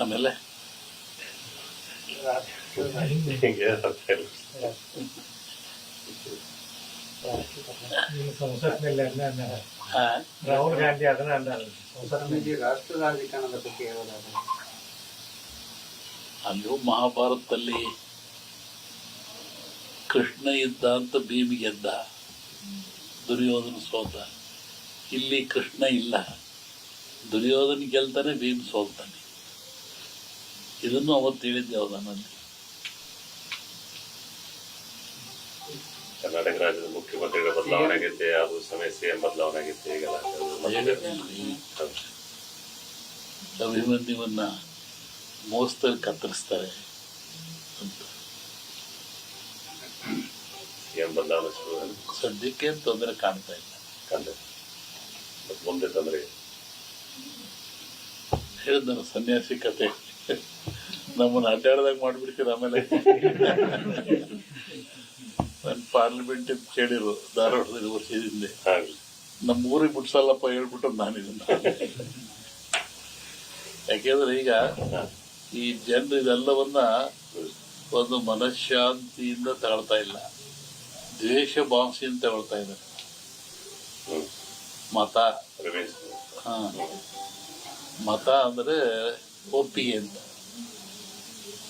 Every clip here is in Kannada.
ಆಮೇಲೆ? ಹಿಂಗೆ ಸಂಸತ್ ಮೇಲೆ ರಾಹುಲ್ ಗಾಂಧಿ ಅದನ್ನ ಅಂದಾರ ರಾಷ್ಟ್ರ ರಾಜಕಾರಣದ ಬಗ್ಗೆ ಅಲ್ಲೂ ಮಹಾಭಾರತದಲ್ಲಿ ಕೃಷ್ಣ ಇದ್ದ ಅಂತ ಭೀಮಿ ಗೆದ್ದ. ದುರ್ಯೋಧನ ಸೋತ. ಇಲ್ಲಿ ಕೃಷ್ಣ ಇಲ್ಲ. ದುರ್ಯೋಧನ ಗೆಲ್ತಾನೆ ಭೀಮ್ ಸೋಲ್ತಾನೆ. ಇದನ್ನು ಅವತ್ತು ಹೇಳಿದ್ದೆ ಅವನಲ್ಲಿ ಕರ್ನಾಟಕ ರಾಜ್ಯದ ಮುಖ್ಯಮಂತ್ರಿಗಳ ಬದಲಾವಣೆ ಆಗೈತೆ ಅದು ಸಮಯ ಸಿಎಂ ಬದಲಾವಣೆ ಆಗೈತೆ ಈಗೆಲ್ಲ. ಅಭಿಮನ್ಯುವನ್ನ ಮೋಸದಲ್ಲಿ ಕತ್ತರಿಸ್ತಾರೆ ಅಂತ. ಸಿಎಂ ಬದಲಾವಣೆ ಸದ್ಯಕ್ಕೆ ತೊಂದರೆ ಕಾಣ್ತಾ ಇಲ್ಲ. ಕಾಣ್ತಾ ಮುಂದೆ ತೊಂದರೆ? ಹೇಳಿದ ಸನ್ಯಾಸಿ ಕತೆ. ನಮ್ಮನ್ನ ಅಡ್ಡಾಡ್ದಾಗ ಮಾಡ್ಬಿಡ್ತೀರ ಆಮೇಲೆ? ಪಾರ್ಲಿಮೆಂಟ್ ಕೇಳಿರು ಧಾರವಾಡದಲ್ಲಿ ವರ್ಷದಿಂದ. ನಮ್ಮ ಊರಿಗೆ ಬಿಡ್ಸಲ್ಲಪ್ಪ ಹೇಳ್ಬಿಟ್ಟು ನಾನಿದನ್ನ ಯಾಕೆಂದ್ರೆ ಈಗ ಈ ಜನರು ಇದೆಲ್ಲವನ್ನ ಒಂದು ಮನಃಶಾಂತಿಯಿಂದ ತಗೊಳ್ತಾ ಇಲ್ಲ. ದ್ವೇಷ ಭಾವಿಸಿಯಿಂದ ತಗೊಳ್ತಾ ಇದ್ದಾರೆ. ಮತ. ಮತ ಅಂದ್ರೆ ಒಪ್ಪಿಗೆ ಅಂತ.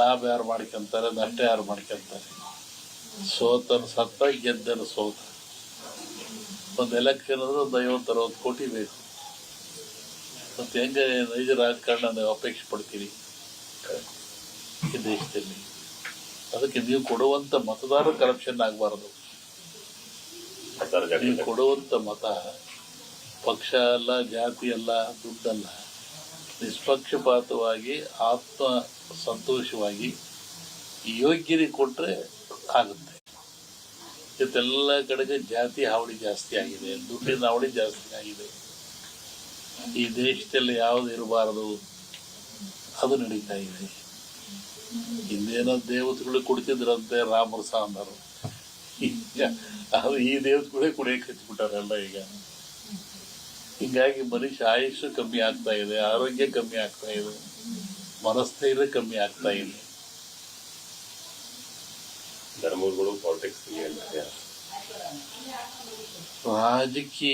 ಲಾಭ ಯಾರು ಮಾಡ್ಕೊಂತಾರೆ ನಷ್ಟ ಯಾರು ಮಾಡ್ಕೊಂತಾರೆ? ಸೋತನ ಸತ್ತ ಗೆದ್ದನ ಸೋತ. ಒಂದು ಎಲೆಕ್ಷನ್ ಅಂದ್ರೆ ಒಂದು ಐವತ್ತು ಅರವತ್ತು ಕೋಟಿ ಬೇಕು. ಮತ್ತೆ ಹೆಂಗೆ ನೈಜ ರಾಜಕಾರಣ ನೀವು ಅಪೇಕ್ಷೆ ಪಡ್ತೀರಿ ಈ ದೇಶದಲ್ಲಿ. ಅದಕ್ಕೆ ನೀವು ಕೊಡುವಂತ ಮತದಾರ ಕರಪ್ಷನ್ ಆಗಬಾರದು. ನೀವು ಕೊಡುವಂಥ ಕೊಡುವಂತ ಮತ ಪಕ್ಷ ಅಲ್ಲ ಜಾತಿ ಅಲ್ಲ ದುಡ್ಡಲ್ಲ. ನಿಷ್ಪಕ್ಷಪಾತವಾಗಿ ಆತ್ಮ ಸಂತೋಷವಾಗಿ ಯೋಗ್ಯರಿಗೆ ಕೊಟ್ಟರೆ ಆಗುತ್ತೆ. ಇವತ್ತೆಲ್ಲ ಕಡೆಗೆ ಜಾತಿ ಹಾವಳಿ ಜಾಸ್ತಿ ಆಗಿದೆ. ದುಡ್ಡಿನ ಹಾವಳಿ ಜಾಸ್ತಿ ಆಗಿದೆ. ಈ ದೇಶದಲ್ಲಿ ಯಾವ್ದು ಇರಬಾರದು? ಅದು ನಡೀತಾ ಇದೆ. ಹಿಂದೇನೋ ದೇವತೆಗಳು ಕುಡಿತಿದ್ರಂತೆ, ರಾಮರು ಸಾಂಬಾರು. ಈಗ ಅದು ಈ ದೇವತೆಗಳೇ ಕುಡಿಯಕ್ಕೆ ಹಚ್ಬಿಟ್ಟಾರೆಲ್ಲ ಈಗ. ಹಿಂಗಾಗಿ ಮನುಷ್ಯ ಆಯುಷು ಕಮ್ಮಿ ಆಗ್ತಾ ಇದೆ ಆರೋಗ್ಯ ಕಮ್ಮಿ ಆಗ್ತಾ ಇದೆ ಮನಸ್ಥೈರ್ಯ ಕಮ್ಮಿ ಆಗ್ತಾ ಇದೆ. ಧರ್ಮಗಳು ಪಾಲಿಟಿಕ್ಸ್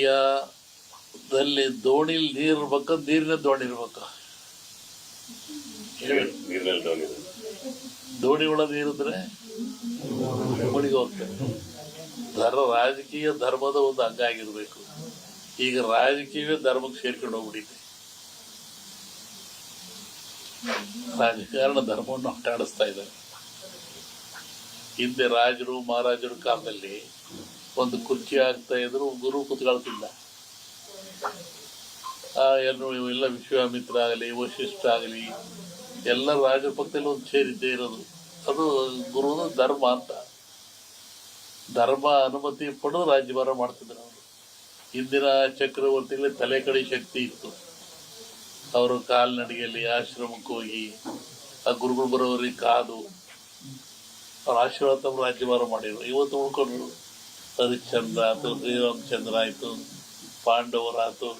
ರಾಜಕೀಯದಲ್ಲಿ ದೋಣಿಲಿ ನೀರ್ ಇರ್ಬೇಕ ನೀರಿನ ದೋಣಿ ಇರ್ಬೇಕು? ದೋಣಿ ಒಳಗೆ ನೀರಿದ್ರೆ ಮುಳುಗಿ ಹೋಗ್ತದೆ ಧರ್ಮ ರಾಜಕೀಯ ಧರ್ಮದ ಒಂದು ಅಂಗ ಆಗಿರ್ಬೇಕು. ಈಗ ರಾಜಕೀಯವೇ ಧರ್ಮಕ್ಕೆ ಸೇರ್ಕೊಂಡು ಹೋಗ್ಬಿಟ್ಟಿದೆ ರಾಜಕಾರಣ ಧರ್ಮವನ್ನು ಆಟಾಡಿಸ್ತಾ ಇದ್ದಾರೆ. ಹಿಂದೆ ರಾಜರು, ಮಹಾರಾಜರ ಕಾಲದಲ್ಲಿ ಒಂದು ಕುರ್ಚಿ ಆಗ್ತಾ ಇದ್ರು, ಗುರು ಕುತ್ಕೊಳ್ತಿಲ್ಲ ಎಲ್ಲರೂ ಇವೆಲ್ಲ ವಿಶ್ವಾಮಿತ್ರ ಆಗಲಿ, ವಶಿಷ್ಠ ಆಗಲಿ, ಎಲ್ಲ ರಾಜರ ಪಕ್ಕದಲ್ಲಿ ಒಂದು ಸೇರಿದ್ದೇ ಇರೋದು. ಅದು ಗುರು ಧರ್ಮ ಅಂತ. ಧರ್ಮ ಅನುಮತಿ ಪಡೆದು ರಾಜ್ಯಭಾರ ಮಾಡ್ತಿದ್ರು ಅವರು. ಹಿಂದಿನ ಚಕ್ರವರ್ತಿಗಳಿಗೆ ತಲೆ ಕಡೆ ಶಕ್ತಿ ಇತ್ತು. ಅವರು ಕಾಲ್ನಡಿಗೆಯಲ್ಲಿ ಆಶ್ರಮಕ್ಕೆ ಹೋಗಿ, ಆ ಗುರುಗಳು ಬರೋವರಿಗೆ ಕಾದು, ಅವ್ರ ಆಶೀರ್ವಾದ ತಮ್ಮ ರಾಜ್ಯಭಾರ ಮಾಡಿದ್ರು. ಇವತ್ತು ಉಳ್ಕೊಂಡ್ರು. ಹರಿಶ್ಚಂದ್ರ ಆಯ್ತು, ಶ್ರೀರಾಮಚಂದ್ರ ಆಯಿತು, ಪಾಂಡವರಾಯ್ತು.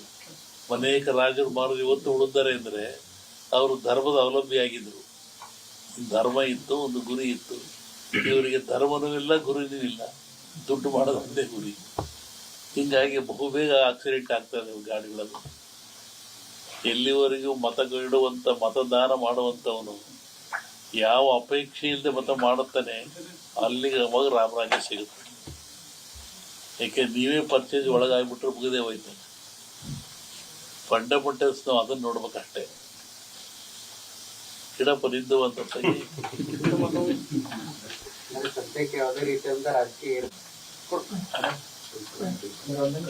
ಅನೇಕ ರಾಜರು ಮಾಡೋದು ಇವತ್ತು ಉಳಿದಾರೆ ಅಂದ್ರೆ ಅವರು ಧರ್ಮದ ಅವಲಂಬಿಯಾಗಿದ್ರು. ಧರ್ಮ ಇತ್ತು, ಒಂದು ಗುರಿ ಇತ್ತು. ಇವರಿಗೆ ಧರ್ಮನೂ ಇಲ್ಲ, ಗುರಿನೂ ಇಲ್ಲ. ದುಡ್ಡು ಮಾಡೋದು ಒಂದೇ ಗುರಿ. ಹಿಂಗಾಗಿ ಬಹುಬೇಗ ಆಕ್ಸಿಡೆಂಟ್ ಆಗ್ತಾ ಇದೆ ಗಾಡಿಗಳಲ್ಲಿ. ಎಲ್ಲಿವರೆಗೂ ಮತ ಇಡುವಂತ ಮತದಾನ ಮಾಡುವಂತವನು ಯಾವ ಅಪೇಕ್ಷೆ ಇಲ್ಲದೆ ಮತ ಮಾಡುತ್ತಾನೆ ಅಲ್ಲಿಗೆ ಅವಾಗ ರಾಮರಾಜ್ಯ ಸಿಗುತ್ತೆ. ಯಾಕೆ ನೀವೇ ಪರ್ಚೇಸ್ ಒಳಗಾಗ್ಬಿಟ್ರೆ ಮುಗಿದೇ ಹೋಯ್ತು. ಫಂಡಮೆಂಟಲ್ಸ್ ನಾವು ಅದನ್ನ ನೋಡ್ಬೇಕಷ್ಟೇ. ಗಿಡಪ್ಪ ನಿಂದು ಅಂತ ಸದ್ಯಕ್ಕೆ ಯಾವುದೇ ರೀತಿಯಿಂದ ರಾಜಕೀಯ ಇರ್- ಒಂದು